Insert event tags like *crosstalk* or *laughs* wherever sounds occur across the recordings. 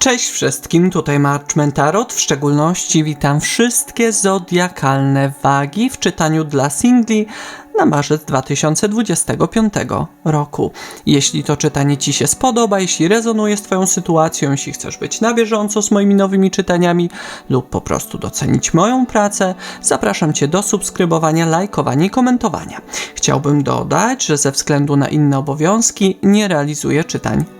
Cześć wszystkim, tutaj Marchman Tarot. W szczególności witam wszystkie zodiakalne wagi w czytaniu dla singli na marzec 2025 roku. Jeśli to czytanie Ci się spodoba, jeśli rezonuje z Twoją sytuacją, jeśli chcesz być na bieżąco z moimi nowymi czytaniami lub po prostu docenić moją pracę, zapraszam Cię do subskrybowania, lajkowania i komentowania. Chciałbym dodać, że ze względu na inne obowiązki nie realizuję czytań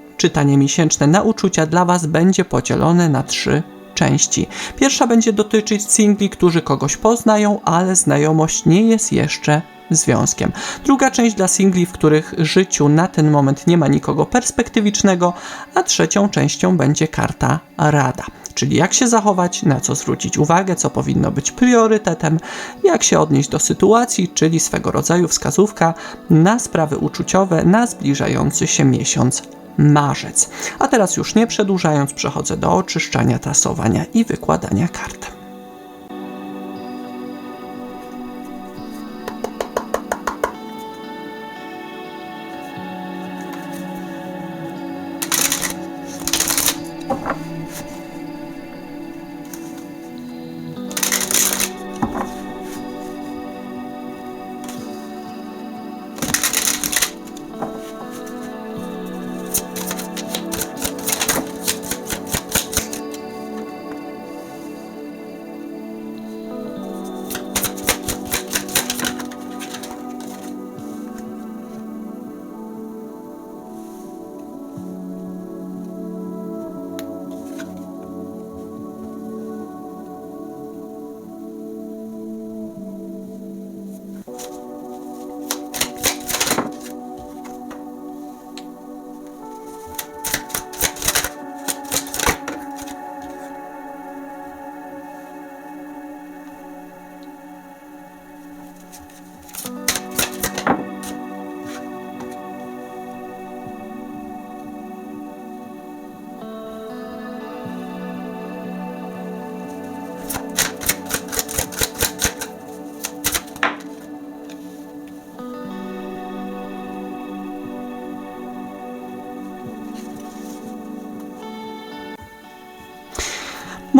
czytanie miesięczne na uczucia dla Was będzie podzielone na trzy części. Pierwsza będzie dotyczyć singli, którzy kogoś poznają, ale znajomość nie jest jeszcze związkiem. Druga część dla singli, w których życiu na ten moment nie ma nikogo perspektywicznego, a trzecią częścią będzie karta rada. Czyli jak się zachować, na co zwrócić uwagę, co powinno być priorytetem, jak się odnieść do sytuacji, czyli swego rodzaju wskazówka na sprawy uczuciowe na zbliżający się miesiąc marzec. A teraz już nie przedłużając, przechodzę do oczyszczania, tasowania i wykładania kart.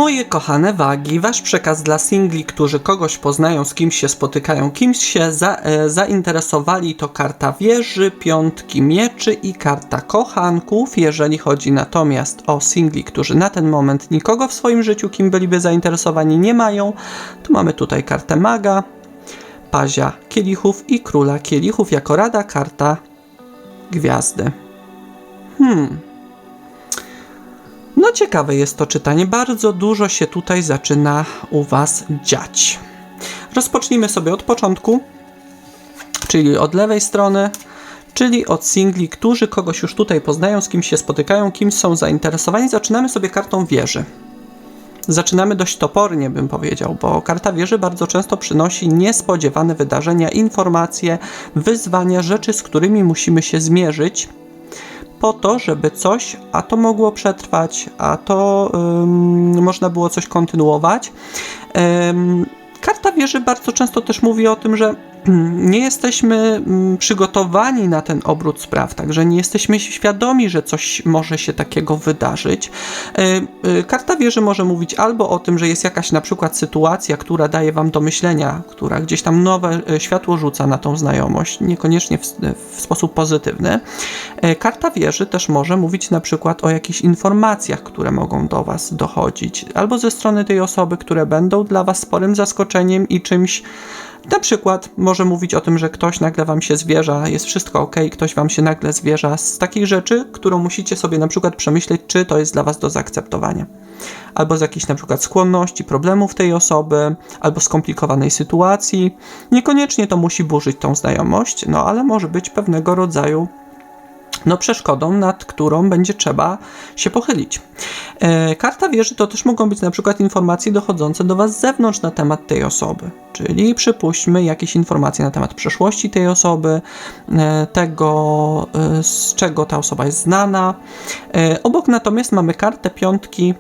Moje kochane wagi, wasz przekaz dla singli, którzy kogoś poznają, z kimś się spotykają, kimś się za, e, zainteresowali, to karta wieży, piątki mieczy i karta kochanków. Jeżeli chodzi natomiast o singli, którzy na ten moment nikogo w swoim życiu, kim byliby zainteresowani, nie mają, to mamy tutaj kartę maga, pazia kielichów i króla kielichów jako rada karta gwiazdy. Hmm. No ciekawe jest to czytanie, bardzo dużo się tutaj zaczyna u Was dziać. Rozpocznijmy sobie od początku, czyli od lewej strony, czyli od singli, którzy kogoś już tutaj poznają, z kim się spotykają, kim są zainteresowani. Zaczynamy sobie kartą wieży. Zaczynamy dość topornie, bym powiedział, bo karta wieży bardzo często przynosi niespodziewane wydarzenia, informacje, wyzwania, rzeczy, z którymi musimy się zmierzyć po to, żeby coś, a to mogło przetrwać, a to ym, można było coś kontynuować. Ym, karta wieży bardzo często też mówi o tym, że nie jesteśmy mm, przygotowani na ten obrót spraw, także nie jesteśmy świadomi, że coś może się takiego wydarzyć. E, e, karta wieży może mówić albo o tym, że jest jakaś na przykład sytuacja, która daje wam do myślenia, która gdzieś tam nowe e, światło rzuca na tą znajomość, niekoniecznie w, w sposób pozytywny. Karta wieży też może mówić na przykład o jakichś informacjach, które mogą do was dochodzić, albo ze strony tej osoby, które będą dla was sporym zaskoczeniem i czymś na przykład może mówić o tym, że ktoś nagle wam się zwierza, jest wszystko ok, ktoś wam się nagle zwierza z takich rzeczy, którą musicie sobie na przykład przemyśleć, czy to jest dla was do zaakceptowania. Albo z jakichś na przykład skłonności, problemów tej osoby, albo skomplikowanej sytuacji. Niekoniecznie to musi burzyć tą znajomość, no ale może być pewnego rodzaju no, przeszkodą, nad którą będzie trzeba się pochylić. E, karta wieży to też mogą być na przykład informacje dochodzące do Was z zewnątrz na temat tej osoby, czyli przypuśćmy jakieś informacje na temat przeszłości tej osoby, e, tego e, z czego ta osoba jest znana. Obok natomiast mamy kartę piątki,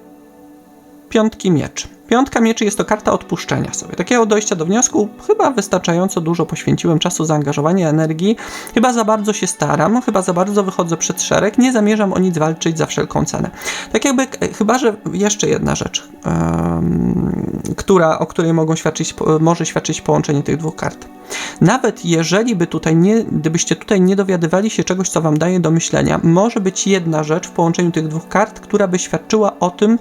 piątki miecz. Piątka mieczy jest to karta odpuszczenia sobie. Takiego dojścia do wniosku, chyba wystarczająco dużo poświęciłem czasu, zaangażowania, energii, chyba za bardzo się staram, chyba za bardzo wychodzę przed szereg, nie zamierzam o nic walczyć za wszelką cenę. Tak jakby, chyba że jeszcze jedna rzecz, um, która, o której mogą świadczyć, może świadczyć połączenie tych dwóch kart. Nawet jeżeli by tutaj nie, gdybyście tutaj nie dowiadywali się czegoś, co wam daje do myślenia, może być jedna rzecz w połączeniu tych dwóch kart, która by świadczyła o tym,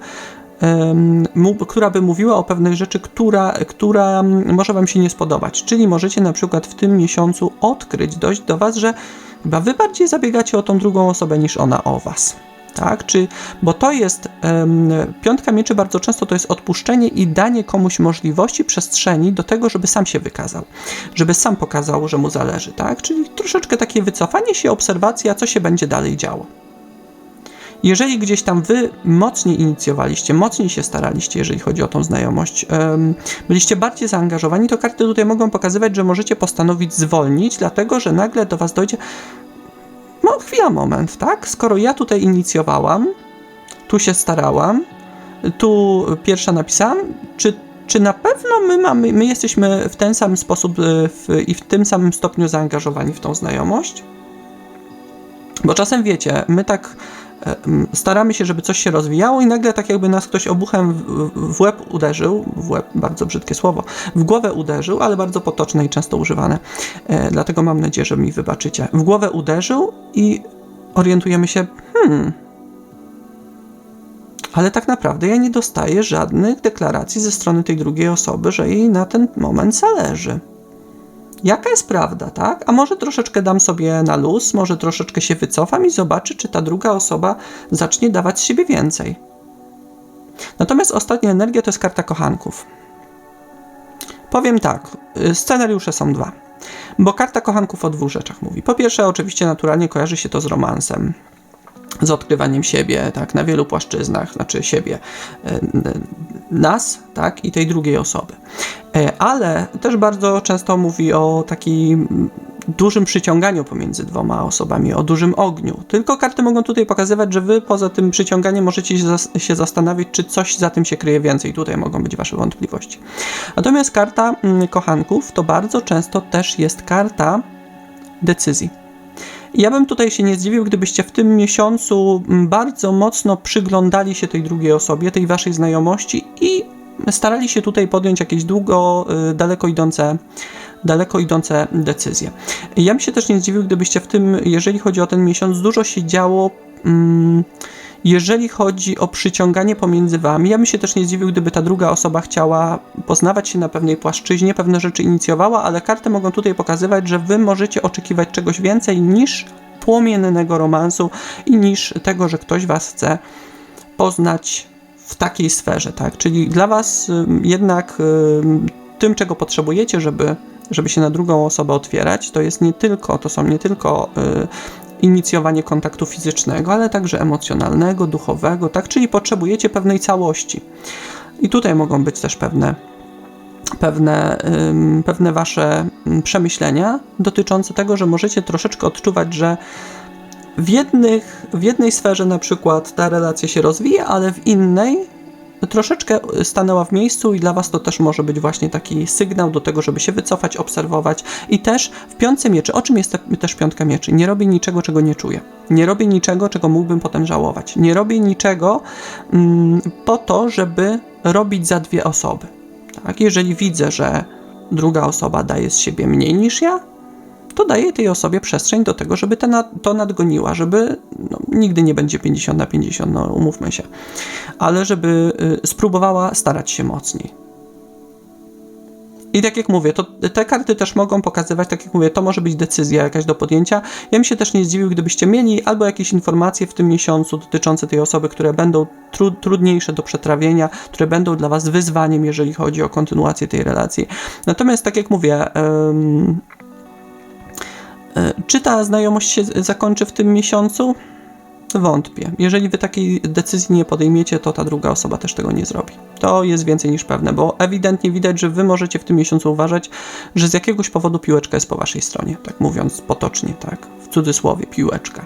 która by mówiła o pewnej rzeczy, która, która może Wam się nie spodobać. Czyli możecie na przykład w tym miesiącu odkryć, dojść do Was, że chyba Wy bardziej zabiegacie o tą drugą osobę niż ona o Was. Tak? Czy, bo to jest um, piątka mieczy bardzo często to jest odpuszczenie i danie komuś możliwości, przestrzeni do tego, żeby sam się wykazał, żeby sam pokazał, że mu zależy, tak? Czyli troszeczkę takie wycofanie się, obserwacja, co się będzie dalej działo. Jeżeli gdzieś tam wy mocniej inicjowaliście, mocniej się staraliście, jeżeli chodzi o tą znajomość, byliście bardziej zaangażowani, to karty tutaj mogą pokazywać, że możecie postanowić zwolnić, dlatego że nagle do was dojdzie. No, chwila, moment, tak? Skoro ja tutaj inicjowałam, tu się starałam, tu pierwsza napisałam, czy czy na pewno my, mamy, my jesteśmy w ten sam sposób e, w, i w tym samym stopniu zaangażowani w tą znajomość? Bo czasem wiecie, my tak staramy się, żeby coś się rozwijało i nagle tak jakby nas ktoś obuchem w, łeb uderzył, w łeb, bardzo brzydkie słowo, w głowę uderzył, ale bardzo potoczne i często używane. E, dlatego mam nadzieję, że mi wybaczycie. W głowę uderzył i orientujemy się, hmm, ale tak naprawdę ja nie dostaję żadnych deklaracji ze strony tej drugiej osoby, że jej na ten moment zależy jaka jest prawda, tak? A może troszeczkę dam sobie na luz, może troszeczkę się wycofam i zobaczę, czy ta druga osoba zacznie dawać z siebie więcej. Natomiast ostatnia energia to jest karta kochanków. Powiem tak, y, scenariusze są dwa. Bo karta kochanków o dwóch rzeczach mówi. Po pierwsze, oczywiście naturalnie kojarzy się to z romansem z odkrywaniem siebie, tak, na wielu płaszczyznach, znaczy siebie, e, nas, tak, i tej drugiej osoby. E, ale też bardzo często mówi o takim dużym przyciąganiu pomiędzy dwoma osobami, o dużym ogniu. Tylko karty mogą tutaj pokazywać, że wy poza tym przyciąganiem możecie się zastanawiać, czy coś za tym się kryje więcej. Tutaj mogą być wasze wątpliwości. Natomiast karta mm, kochanków to bardzo często też jest karta decyzji ja bym tutaj się nie zdziwił, gdybyście w tym miesiącu mm, bardzo mocno przyglądali się tej drugiej osobie, tej waszej znajomości i starali się tutaj podjąć jakieś długo, y, daleko idące daleko idące decyzje. Ja bym się też nie zdziwił, gdybyście w tym, jeżeli chodzi o ten miesiąc, dużo się działo. Mm, jeżeli chodzi o przyciąganie pomiędzy wami, ja bym się też nie zdziwił, gdyby ta druga osoba chciała poznawać się na pewnej płaszczyźnie, pewne rzeczy inicjowała, ale karty mogą tutaj pokazywać, że wy możecie oczekiwać czegoś więcej niż płomiennego romansu i niż tego, że ktoś was chce poznać w takiej sferze, tak? Czyli dla was jednak tym, czego potrzebujecie, żeby żeby się na drugą osobę otwierać, to jest nie tylko, to są nie tylko y, inicjowanie kontaktu fizycznego, ale także emocjonalnego, duchowego, tak? Czyli potrzebujecie pewnej całości. I tutaj mogą być też pewne, pewne, pewne wasze przemyślenia dotyczące tego, że możecie troszeczkę odczuwać, że w, jednych, w jednej sferze na przykład ta relacja się rozwija, ale w innej troszeczkę stanęła w miejscu i dla Was to też może być właśnie taki sygnał do tego, żeby się wycofać, obserwować i też w piątce mieczy, o czym jest też piątka mieczy? Nie robię niczego, czego nie czuję. Nie robię niczego, czego mógłbym potem żałować. Nie robię niczego mm, po to, żeby robić za dwie osoby. Tak? Jeżeli widzę, że druga osoba daje z siebie mniej niż ja, to daje tej osobie przestrzeń do tego, żeby to nadgoniła, żeby no, nigdy nie będzie 50 na 50, no umówmy się, ale żeby y, spróbowała starać się mocniej. I tak jak mówię, to te karty też mogą pokazywać, tak jak mówię, to może być decyzja jakaś do podjęcia. Ja bym się też nie zdziwił, gdybyście mieli albo jakieś informacje w tym miesiącu dotyczące tej osoby, które będą tru trudniejsze do przetrawienia, które będą dla Was wyzwaniem, jeżeli chodzi o kontynuację tej relacji. Natomiast tak jak mówię, Czy ta znajomość się zakończy w tym miesiącu? Wątpię. Jeżeli wy takiej decyzji nie podejmiecie, to ta druga osoba też tego nie zrobi. To jest więcej niż pewne, bo ewidentnie widać, że wy możecie w tym miesiącu uważać, że z jakiegoś powodu piłeczka jest po waszej stronie, tak mówiąc potocznie, tak, w cudzysłowie, piłeczka.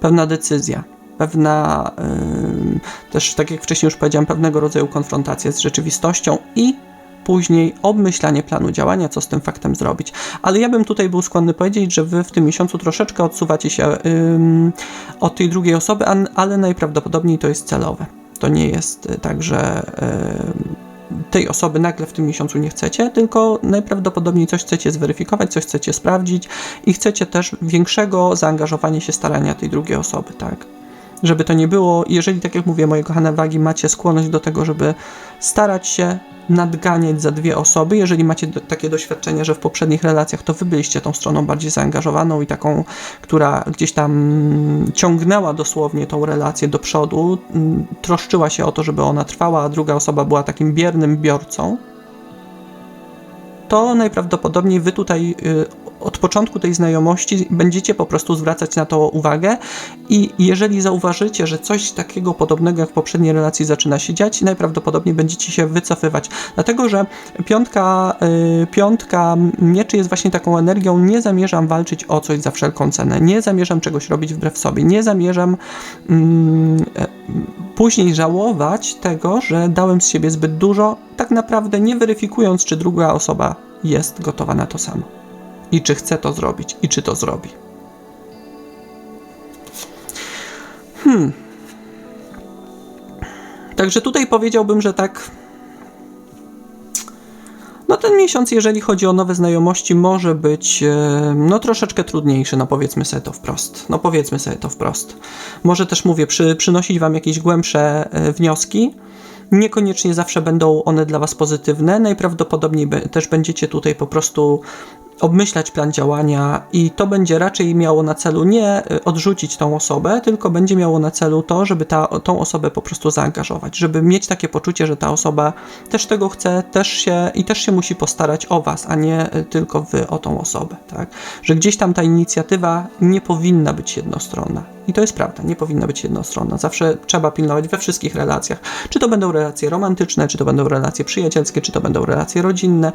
Pewna decyzja, pewna, ym, też tak jak wcześniej już powiedziałem, pewnego rodzaju konfrontacja z rzeczywistością i później obmyślanie planu działania, co z tym faktem zrobić. Ale ja bym tutaj był skłonny powiedzieć, że wy w tym miesiącu troszeczkę odsuwacie się ym, od tej drugiej osoby, ale najprawdopodobniej to jest celowe. To nie jest y, tak, że ym, tej osoby nagle w tym miesiącu nie chcecie, tylko najprawdopodobniej coś chcecie zweryfikować, coś chcecie sprawdzić i chcecie też większego zaangażowania się starania tej drugiej osoby, tak? Żeby to nie było, jeżeli tak jak mówię, moje kochane wagi, macie skłonność do tego, żeby starać się nadganiać za dwie osoby, jeżeli macie do, takie doświadczenie, że w poprzednich relacjach to wy byliście tą stroną bardziej zaangażowaną i taką, która gdzieś tam ciągnęła dosłownie tą relację do przodu, troszczyła się o to, żeby ona trwała, a druga osoba była takim biernym biorcą, to najprawdopodobniej wy tutaj y, od początku tej znajomości będziecie po prostu zwracać na to uwagę i jeżeli zauważycie, że coś takiego podobnego jak w poprzedniej relacji zaczyna się dziać, najprawdopodobniej będziecie się wycofywać. Dlatego, że piątka, y, piątka mieczy jest właśnie taką energią, nie zamierzam walczyć o coś za wszelką cenę, nie zamierzam czegoś robić wbrew sobie, nie zamierzam mm, e, później żałować tego, że dałem z siebie zbyt dużo, tak naprawdę nie weryfikując, czy druga osoba jest gotowa na to samo. I czy chce to zrobić, i czy to zrobi. Hmm. Także tutaj powiedziałbym, że tak. No ten miesiąc, jeżeli chodzi o nowe znajomości, może być no troszeczkę trudniejszy, no powiedzmy sobie to wprost. No powiedzmy sobie to wprost. Może też mówię, przy, przynosić wam jakieś głębsze e, wnioski. Niekoniecznie zawsze będą one dla was pozytywne. Najprawdopodobniej też będziecie tutaj po prostu obmyślać plan działania i to będzie raczej miało na celu nie y, odrzucić tą osobę, tylko będzie miało na celu to, żeby ta, tą osobę po prostu zaangażować, żeby mieć takie poczucie, że ta osoba też tego chce, też się i też się musi postarać o was, a nie y, tylko wy o tą osobę, tak? Że gdzieś tam ta inicjatywa nie powinna być jednostronna. I to jest prawda, nie powinna być jednostronna. Zawsze trzeba pilnować we wszystkich relacjach. Czy to będą relacje romantyczne, czy to będą relacje przyjacielskie, czy to będą relacje rodzinne.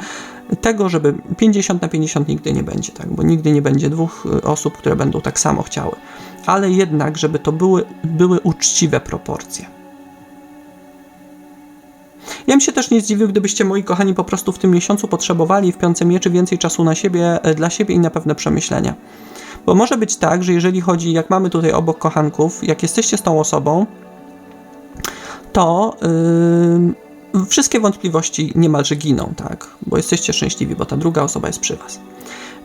Tego, żeby 50 na 50 nigdy nie będzie, tak? Bo nigdy nie będzie dwóch y, osób, które będą tak samo chciały. Ale jednak, żeby to były, były uczciwe proporcje. Ja bym się też nie zdziwił, gdybyście, moi kochani, po prostu w tym miesiącu potrzebowali w piące mieczy więcej czasu na siebie, e, dla siebie i na pewne przemyślenia. Bo może być tak, że jeżeli chodzi, jak mamy tutaj obok kochanków, jak jesteście z tą osobą, to yy, wszystkie wątpliwości niemalże giną, tak? Bo jesteście szczęśliwi, bo ta druga osoba jest przy was.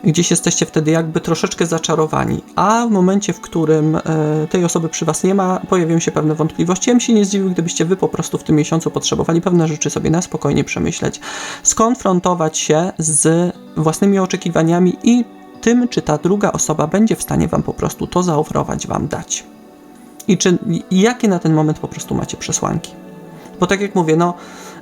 Gdzieś jesteście wtedy jakby troszeczkę zaczarowani, a w momencie, w którym e, tej osoby przy was nie ma, pojawią się pewne wątpliwości. Ja bym się nie zdziwił, gdybyście wy po prostu w tym miesiącu potrzebowali pewne rzeczy sobie na spokojnie przemyśleć, skonfrontować się z własnymi oczekiwaniami i tym, czy ta druga osoba będzie w stanie wam po prostu to zaoferować, wam dać. I, czy, i jakie na ten moment po prostu macie przesłanki. Bo tak jak mówię, no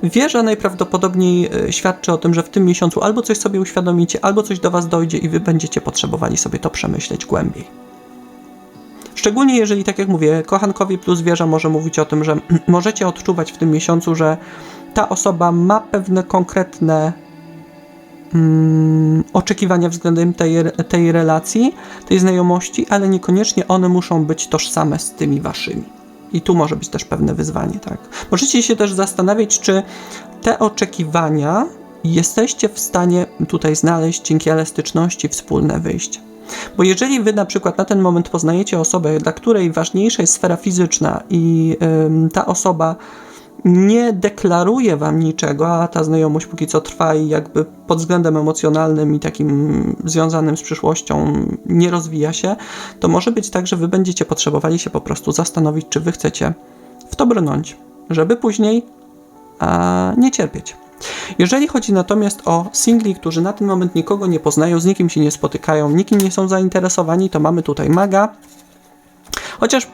wieża najprawdopodobniej e, świadczy o tym, że w tym miesiącu albo coś sobie uświadomicie, albo coś do was dojdzie i wy będziecie potrzebowali sobie to przemyśleć głębiej. Szczególnie jeżeli, tak jak mówię, kochankowie plus wieża może mówić o tym, że *clears throat* możecie odczuwać w tym miesiącu, że ta osoba ma pewne konkretne mm, oczekiwania względem tej, tej relacji, tej znajomości, ale niekoniecznie one muszą być tożsame z tymi waszymi. I tu może być też pewne wyzwanie, tak? Możecie się też zastanawiać, czy te oczekiwania jesteście w stanie tutaj znaleźć dzięki elastyczności wspólne wyjście. Bo jeżeli wy na przykład na ten moment poznajecie osobę, dla której ważniejsza jest sfera fizyczna i ym, ta osoba nie deklaruje wam niczego, a ta znajomość póki co trwa i jakby pod względem emocjonalnym i takim związanym z przyszłością nie rozwija się, to może być tak, że wy będziecie potrzebowali się po prostu zastanowić, czy wy chcecie w to brnąć, żeby później a, nie cierpieć. Jeżeli chodzi natomiast o singli, którzy na ten moment nikogo nie poznają, z nikim się nie spotykają, nikim nie są zainteresowani, to mamy tutaj maga. Chociaż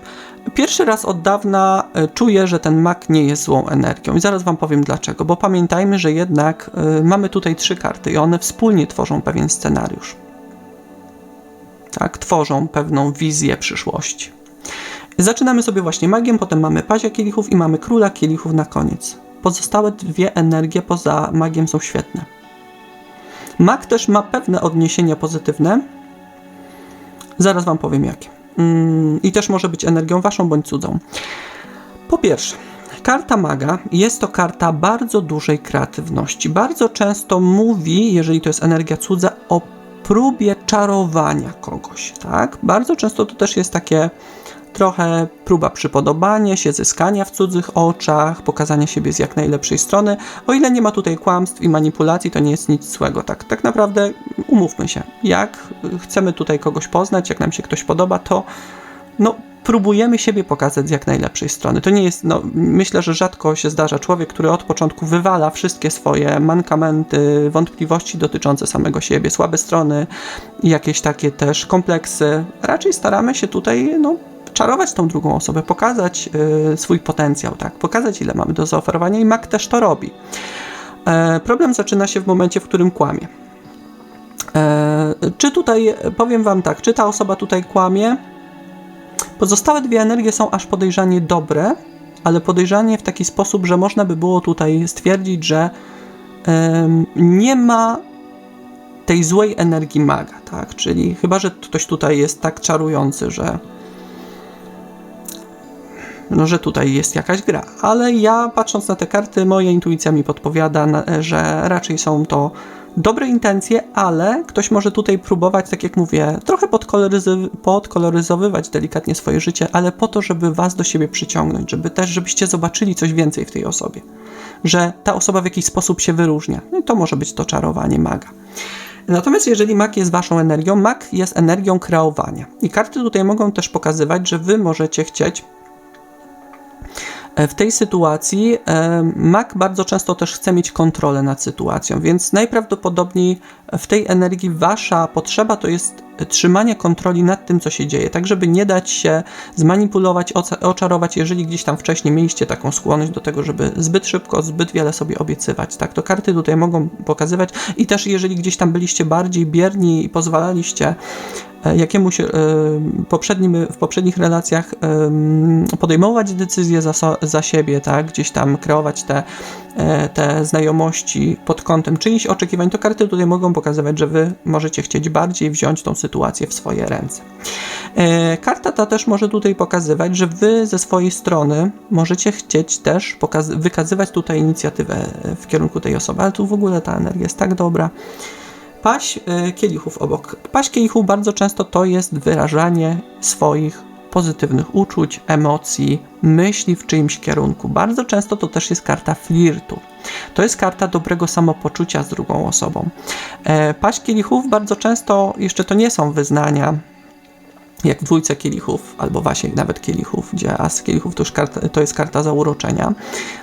Pierwszy raz od dawna e, czuję, że ten mak nie jest złą energią i zaraz Wam powiem dlaczego, bo pamiętajmy, że jednak y, mamy tutaj trzy karty i one wspólnie tworzą pewien scenariusz. tak? Tworzą pewną wizję przyszłości. Zaczynamy sobie właśnie magię, potem mamy pazia kielichów i mamy króla kielichów na koniec. Pozostałe dwie energie poza magiem są świetne. Mag też ma pewne odniesienia pozytywne. Zaraz Wam powiem jakie. Mm, I też może być energią Waszą bądź cudzą. Po pierwsze, karta maga jest to karta bardzo dużej kreatywności. Bardzo często mówi, jeżeli to jest energia cudza, o próbie czarowania kogoś, tak? Bardzo często to też jest takie trochę próba przypodobania się, zyskania w cudzych oczach, pokazania siebie z jak najlepszej strony. O ile nie ma tutaj kłamstw i manipulacji, to nie jest nic złego. Tak, tak naprawdę umówmy się, jak chcemy tutaj kogoś poznać, jak nam się ktoś podoba, to no, próbujemy siebie pokazać z jak najlepszej strony. To nie jest, no, myślę, że rzadko się zdarza człowiek, który od początku wywala wszystkie swoje mankamenty, wątpliwości dotyczące samego siebie, słabe strony, jakieś takie też kompleksy. Raczej staramy się tutaj, no, czarować tą drugą osobę, pokazać y, swój potencjał, tak? pokazać ile mamy do zaoferowania i Mac też to robi. E, problem zaczyna się w momencie, w którym kłamie. E, czy tutaj, powiem Wam tak, czy ta osoba tutaj kłamie? Pozostałe dwie energie są aż podejrzanie dobre, ale podejrzanie w taki sposób, że można by było tutaj stwierdzić, że nie ma tej złej energii maga, tak? Czyli chyba, że ktoś tutaj jest tak czarujący, że no, że tutaj jest jakaś gra. Ale ja patrząc na te karty, moja intuicja mi podpowiada, że raczej są to dobre intencje, ale ktoś może tutaj próbować, tak jak mówię, trochę podkoloryzy- podkoloryzowywać delikatnie swoje życie, ale po to, żeby was do siebie przyciągnąć, żeby też, żebyście zobaczyli coś więcej w tej osobie. Że ta osoba w jakiś sposób się wyróżnia. No i to może być to czarowanie maga. Natomiast jeżeli mak jest waszą energią, mak jest energią kreowania. I karty tutaj mogą też pokazywać, że wy możecie chcieć w tej sytuacji e, Mac bardzo często też chce mieć kontrolę nad sytuacją, więc najprawdopodobniej w tej energii wasza potrzeba to jest trzymanie kontroli nad tym, co się dzieje, tak żeby nie dać się zmanipulować, oczarować, jeżeli gdzieś tam wcześniej mieliście taką skłonność do tego, żeby zbyt szybko, zbyt wiele sobie obiecywać, tak, to karty tutaj mogą pokazywać i też jeżeli gdzieś tam byliście bardziej bierni i pozwalaliście E, jakiemuś e, poprzednim, w poprzednich relacjach podejmować decyzje za, za siebie, tak? gdzieś tam kreować te, te znajomości pod kątem czyichś oczekiwań, to karty tutaj mogą pokazywać, że wy możecie chcieć bardziej wziąć tą sytuację w swoje ręce. Karta ta też może tutaj pokazywać, że wy ze swojej strony możecie chcieć też wykazywać tutaj inicjatywę w kierunku tej osoby, ale tu w ogóle ta energia jest tak dobra, Paść e, kielichów obok. Paść kielichów bardzo często to jest wyrażanie swoich pozytywnych uczuć, emocji, myśli w czyimś kierunku. Bardzo często to też jest karta flirtu. To jest karta dobrego samopoczucia z drugą osobą. E, paść kielichów bardzo często jeszcze to nie są wyznania jak w dwójce kielichów, albo właśnie nawet kielichów, gdzie as kielichów to, karta, to jest karta zauroczenia,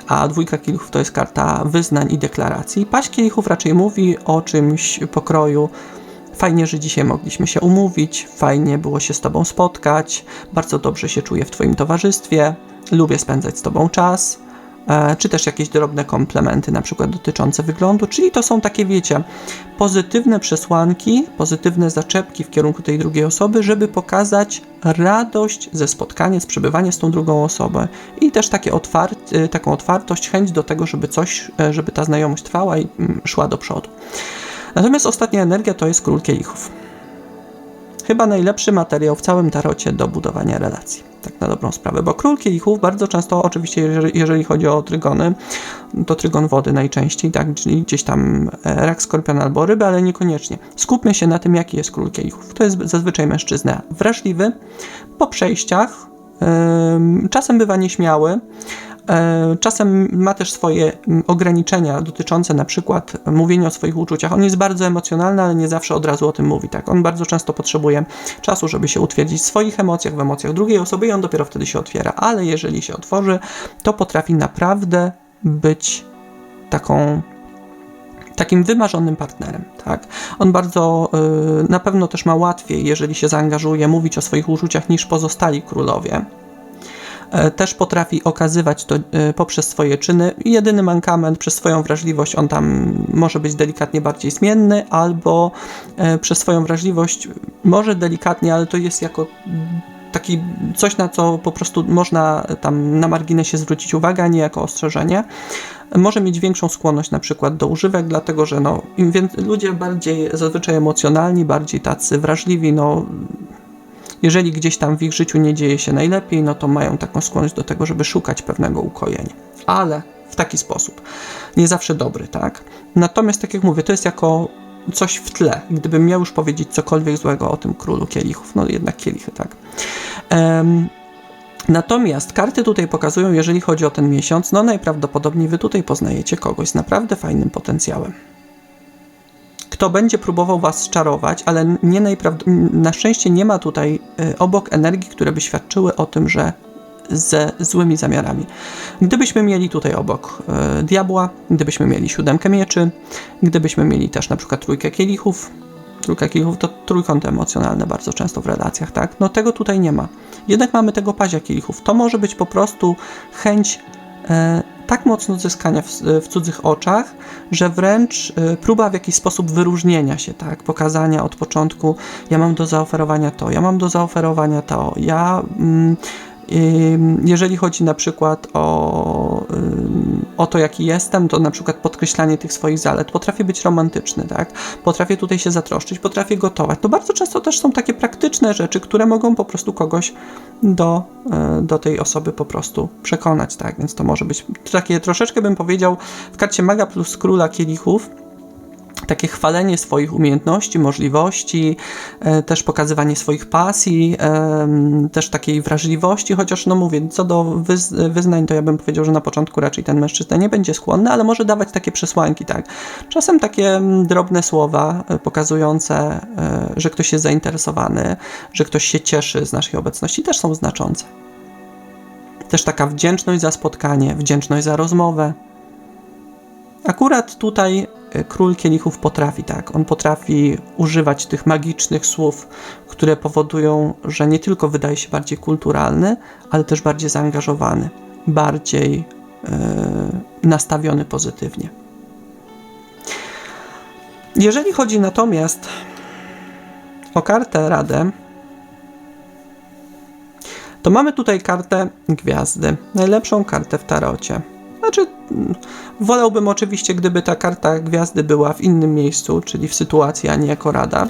a dwójka kielichów to jest karta wyznań i deklaracji. Paść kielichów raczej mówi o czymś pokroju. Fajnie, że dzisiaj mogliśmy się umówić, fajnie było się z Tobą spotkać, bardzo dobrze się czuję w Twoim towarzystwie, lubię spędzać z Tobą czas, E, czy też jakieś drobne komplementy, na przykład dotyczące wyglądu, czyli to są takie, wiecie, pozytywne przesłanki, pozytywne zaczepki w kierunku tej drugiej osoby, żeby pokazać radość ze spotkania, z przebywania z tą drugą osobą i też takie otwart, e, taką otwartość, chęć do tego, żeby coś, e, żeby ta znajomość trwała i mm, szła do przodu. Natomiast ostatnia energia to jest król kielichów. Chyba najlepszy materiał w całym tarocie do budowania relacji. Tak na dobrą sprawę, bo król kielichów bardzo często, oczywiście, jeżeli, chodzi o trygony, to trygon wody najczęściej, tak, czyli gdzieś tam e, rak, skorpion albo ryby, ale niekoniecznie. Skupmy się na tym, jaki jest król kielichów. To jest zazwyczaj mężczyzna wrażliwy, po przejściach, czasem bywa nieśmiały, czasem ma też swoje mm, ograniczenia dotyczące na przykład mówienia o swoich uczuciach. On jest bardzo emocjonalny, ale nie zawsze od razu o tym mówi. Tak? On bardzo często potrzebuje czasu, żeby się utwierdzić w swoich emocjach, w emocjach drugiej osoby i on dopiero wtedy się otwiera. Ale jeżeli się otworzy, to potrafi naprawdę być taką takim wymarzonym partnerem. Tak? On bardzo yy, na pewno też ma łatwiej, jeżeli się zaangażuje, mówić o swoich uczuciach niż pozostali królowie e, też potrafi okazywać to e, poprzez swoje czyny. Jedyny mankament przez swoją wrażliwość, on tam może być delikatnie bardziej zmienny, albo e, przez swoją wrażliwość może delikatnie, ale to jest jako taki coś, na co po prostu można tam na marginesie zwrócić uwagę, a nie jako ostrzeżenie. Może mieć większą skłonność na przykład do używek, dlatego że no, im ludzie bardziej zazwyczaj emocjonalni, bardziej tacy wrażliwi, no jeżeli gdzieś tam w ich życiu nie dzieje się najlepiej, no to mają taką skłonność do tego, żeby szukać pewnego ukojenia. Ale w taki sposób. Nie zawsze dobry, tak? Natomiast, tak jak mówię, to jest jako coś w tle. Gdybym miał już powiedzieć cokolwiek złego o tym królu kielichów, no jednak kielichy, tak. Um, Natomiast karty tutaj pokazują, jeżeli chodzi o ten miesiąc, no najprawdopodobniej wy tutaj poznajecie kogoś z naprawdę fajnym potencjałem. Kto będzie próbował was czarować, ale nie na szczęście nie ma tutaj y, obok energii, które by świadczyły o tym, że ze złymi zamiarami. Gdybyśmy mieli tutaj obok y, diabła, gdybyśmy mieli siódemkę mieczy, gdybyśmy mieli też na przykład trójkę kielichów, trójka kielichów to trójkąty emocjonalne bardzo często w relacjach, tak? No tego tutaj nie ma. Jednak mamy tego pazia kielichów. To może być po prostu chęć e, tak mocno zyskania w, w, cudzych oczach, że wręcz e, próba w jakiś sposób wyróżnienia się, tak? Pokazania od początku, ja mam do zaoferowania to, ja mam do zaoferowania to, ja... Mm, jeżeli chodzi na przykład o, o to, jaki jestem, to na przykład podkreślanie tych swoich zalet. Potrafię być romantyczny, tak? Potrafię tutaj się zatroszczyć, potrafię gotować. To bardzo często też są takie praktyczne rzeczy, które mogą po prostu kogoś do, e, do tej osoby po prostu przekonać, tak? Więc to może być takie troszeczkę bym powiedział w karcie Maga plus Króla Kielichów takie chwalenie swoich umiejętności, możliwości, e, też pokazywanie swoich pasji, e, też takiej wrażliwości, chociaż no mówię, co do wyznań, to ja bym powiedział, że na początku raczej ten mężczyzna nie będzie skłonny, ale może dawać takie przesłanki, tak. Czasem takie mm, drobne słowa e, pokazujące, że ktoś jest zainteresowany, że ktoś się cieszy z naszej obecności, też są znaczące. Też taka wdzięczność za spotkanie, wdzięczność za rozmowę. Akurat tutaj e, król kielichów potrafi tak. On potrafi używać tych magicznych słów, które powodują, że nie tylko wydaje się bardziej kulturalny, ale też bardziej zaangażowany, bardziej yy, nastawiony pozytywnie. Jeżeli chodzi natomiast o kartę Radę, to mamy tutaj kartę Gwiazdy, najlepszą kartę w tarocie. Znaczy, wolałbym oczywiście, gdyby ta karta gwiazdy była w innym miejscu, czyli w sytuacji, a nie jako radar.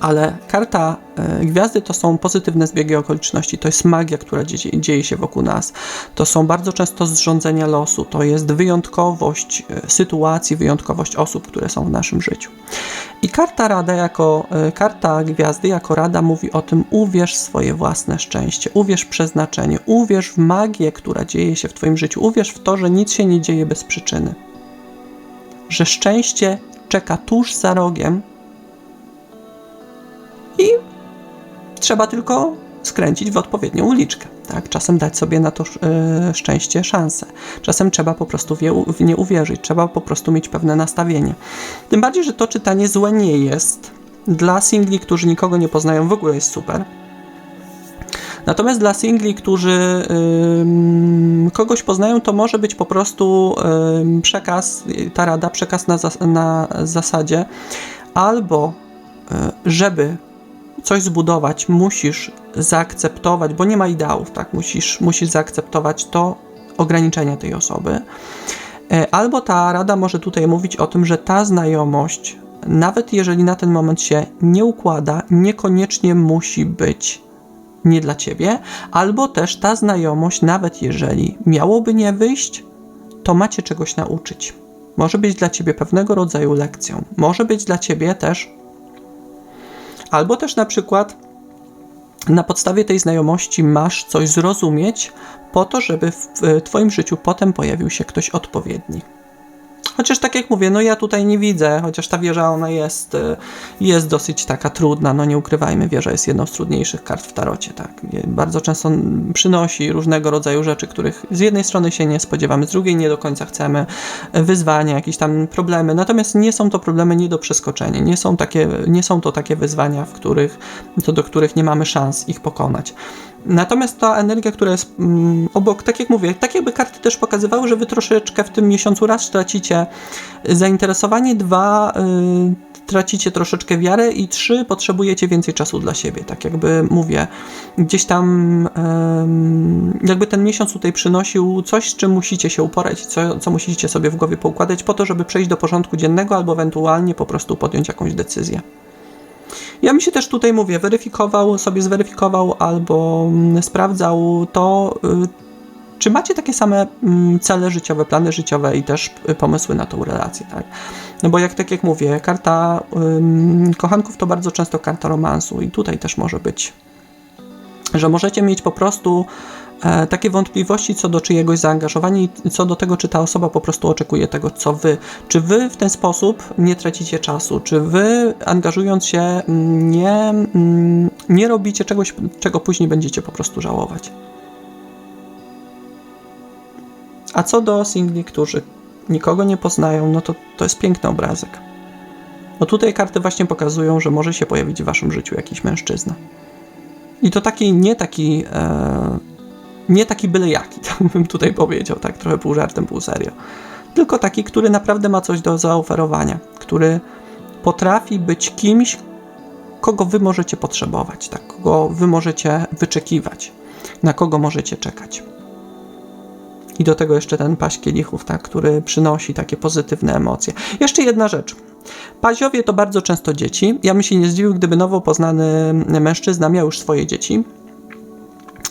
Ale karta e, gwiazdy to są pozytywne zbiegi okoliczności, to jest magia, która dzieje, dzieje się wokół nas. To są bardzo często zrządzenia losu, to jest wyjątkowość e, sytuacji, wyjątkowość osób, które są w naszym życiu. I karta rada jako e, karta gwiazdy jako rada mówi o tym uwierz w swoje własne szczęście, uwierz przeznaczenie, uwierz w magię, która dzieje się w twoim życiu, uwierz w to, że nic się nie dzieje bez przyczyny. Że szczęście czeka tuż za rogiem i trzeba tylko skręcić w odpowiednią uliczkę. Tak? Czasem dać sobie na to yy, szczęście szansę. Czasem trzeba po prostu w, nie uwierzyć, trzeba po prostu mieć pewne nastawienie. Tym bardziej, że to czytanie złe nie jest. Dla singli, którzy nikogo nie poznają, w ogóle jest super. Natomiast dla singli, którzy yy, kogoś poznają, to może być po prostu yy, przekaz, ta rada, przekaz na, zas na zasadzie albo y, żeby coś zbudować, musisz zaakceptować, bo nie ma ideałów, tak? Musisz, musisz zaakceptować to ograniczenie tej osoby. E, albo ta rada może tutaj mówić o tym, że ta znajomość, nawet jeżeli na ten moment się nie układa, niekoniecznie musi być nie dla ciebie, albo też ta znajomość, nawet jeżeli miałoby nie wyjść, to macie czegoś nauczyć. Może być dla ciebie pewnego rodzaju lekcją, może być dla ciebie też Albo też na przykład na podstawie tej znajomości masz coś zrozumieć po to, żeby w Twoim życiu potem pojawił się ktoś odpowiedni. Chociaż tak jak mówię, no ja tutaj nie widzę, chociaż ta wieża ona jest, y, jest dosyć taka trudna, no nie ukrywajmy, wieża jest jedną z trudniejszych kart w tarocie, tak. Bardzo często przynosi różnego rodzaju rzeczy, których z jednej strony się nie spodziewamy, z drugiej nie do końca chcemy, wyzwania, jakieś tam problemy, natomiast nie są to problemy nie do przeskoczenia, nie są, takie, nie są to takie wyzwania, w których, to do których nie mamy szans ich pokonać. Natomiast ta energia, która jest mm, obok, tak jak mówię, tak jakby karty też pokazywały, że wy troszeczkę w tym miesiącu raz tracicie zainteresowanie, dwa y, tracicie troszeczkę wiarę i trzy potrzebujecie więcej czasu dla siebie. Tak jakby mówię, gdzieś tam em, jakby ten miesiąc tutaj przynosił coś, z czym musicie się uporać, co, co musicie sobie w głowie poukładać po to, żeby przejść do porządku dziennego albo ewentualnie po prostu podjąć jakąś decyzję. Ja mi się też tutaj mówię, weryfikował, sobie zweryfikował albo mm, sprawdzał to, y, czy macie takie same mm, cele życiowe, plany życiowe i też y, pomysły na tą relację, tak? No bo jak tak jak mówię, karta kochanków to bardzo często karta romansu i tutaj też może być, że możecie mieć po prostu takie wątpliwości co do czyjegoś zaangażowania i co do tego, czy ta osoba po prostu oczekuje tego, co wy. Czy wy w ten sposób nie tracicie czasu? Czy wy angażując się nie, mm, nie robicie czegoś, czego później będziecie po prostu żałować? A co do singli, którzy nikogo nie poznają, no to to jest piękny obrazek. No tutaj karty właśnie pokazują, że może się pojawić w waszym życiu jakiś mężczyzna. I to taki, nie taki, e, nie taki byle jaki, *laughs* tak bym tutaj powiedział, tak trochę pół żartem, pół serio. Tylko taki, który naprawdę ma coś do zaoferowania, który potrafi być kimś, kogo wy możecie potrzebować, tak, kogo wy możecie wyczekiwać, na kogo możecie czekać. I do tego jeszcze ten paść kielichów, tak, który przynosi takie pozytywne emocje. Jeszcze jedna rzecz. Paziowie to bardzo często dzieci. Ja bym się nie zdziwił, gdyby nowo poznany mężczyzna miał już swoje dzieci.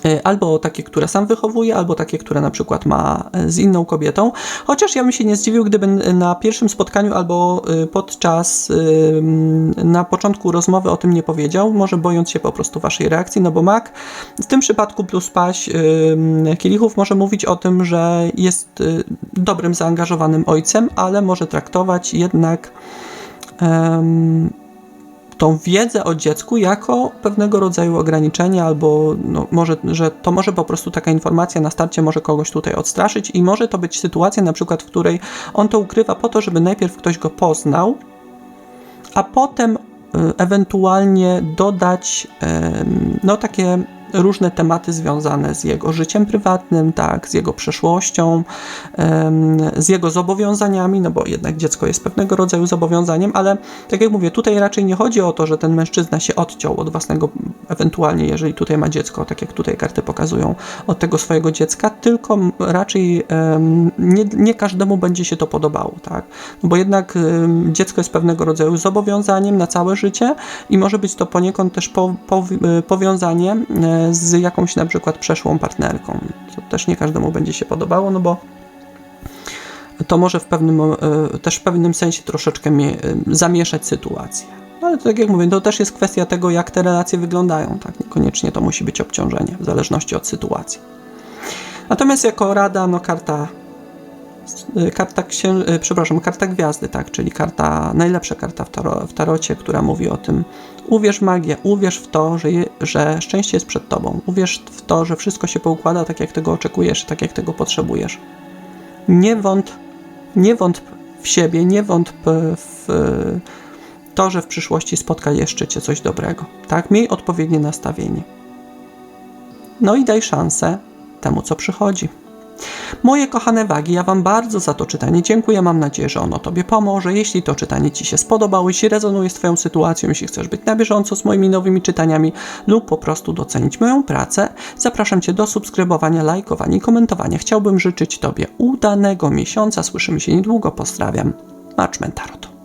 Y, Albo takie, które sam wychowuje, albo takie, które na przykład ma y, z inną kobietą. Chociaż ja bym się nie zdziwił, gdyby na pierwszym spotkaniu albo y, podczas, na początku rozmowy o tym nie powiedział, może bojąc się po prostu waszej reakcji, no bo Mak w tym przypadku plus paść y, kielichów może mówić o tym, że jest dobrym, zaangażowanym ojcem, ale może traktować jednak em, tą wiedzę o dziecku jako pewnego rodzaju ograniczenie, albo no, może, że to może po prostu taka informacja na starcie może kogoś tutaj odstraszyć i może to być sytuacja na przykład, w której on to ukrywa po to, żeby najpierw ktoś go poznał, a potem y, ewentualnie dodać no takie różne tematy związane z jego życiem prywatnym, tak, z jego przeszłością, z jego zobowiązaniami, no bo jednak dziecko jest pewnego rodzaju zobowiązaniem, ale tak jak mówię, tutaj raczej nie chodzi o to, że ten mężczyzna się odciął od własnego, ewentualnie jeżeli tutaj ma dziecko, tak jak tutaj karty pokazują, od tego swojego dziecka, tylko raczej nie, nie każdemu będzie się to podobało, tak, no bo jednak dziecko jest pewnego rodzaju zobowiązaniem na całe życie i może być to poniekąd też po, po, powiązanie e, z jakąś na przykład przeszłą partnerką. To też nie każdemu będzie się podobało, no bo to może w pewnym, e, też w pewnym sensie troszeczkę e, zamieszać sytuację. No Ale to tak jak mówię, to też jest kwestia tego, jak te relacje wyglądają. Tak? Niekoniecznie to musi być obciążenie, w zależności od sytuacji. Natomiast jako rada, no karta karta księ... y, przepraszam, karta gwiazdy, tak, czyli karta, najlepsza karta w, taro, w tarocie, która mówi o tym, uwierz w magię, uwierz w to, że, je, że szczęście jest przed tobą, uwierz w to, że wszystko się poukłada tak, jak tego oczekujesz, tak, jak tego potrzebujesz. Nie wątp, nie wątp w siebie, nie wątp w y, to, że w przyszłości spotka jeszcze cię coś dobrego, tak, miej odpowiednie nastawienie. No i daj szansę temu, co przychodzi. Moje kochane wagi, ja Wam bardzo za to czytanie dziękuję. Mam nadzieję, że ono Tobie pomoże. Jeśli to czytanie Ci się spodobało, jeśli rezonuje z Twoją sytuacją, jeśli chcesz być na bieżąco z moimi nowymi czytaniami lub po prostu docenić moją pracę, zapraszam Cię do subskrybowania, lajkowania i komentowania. Chciałbym życzyć Tobie udanego miesiąca. Słyszymy się niedługo. Pozdrawiam. March Mentarot.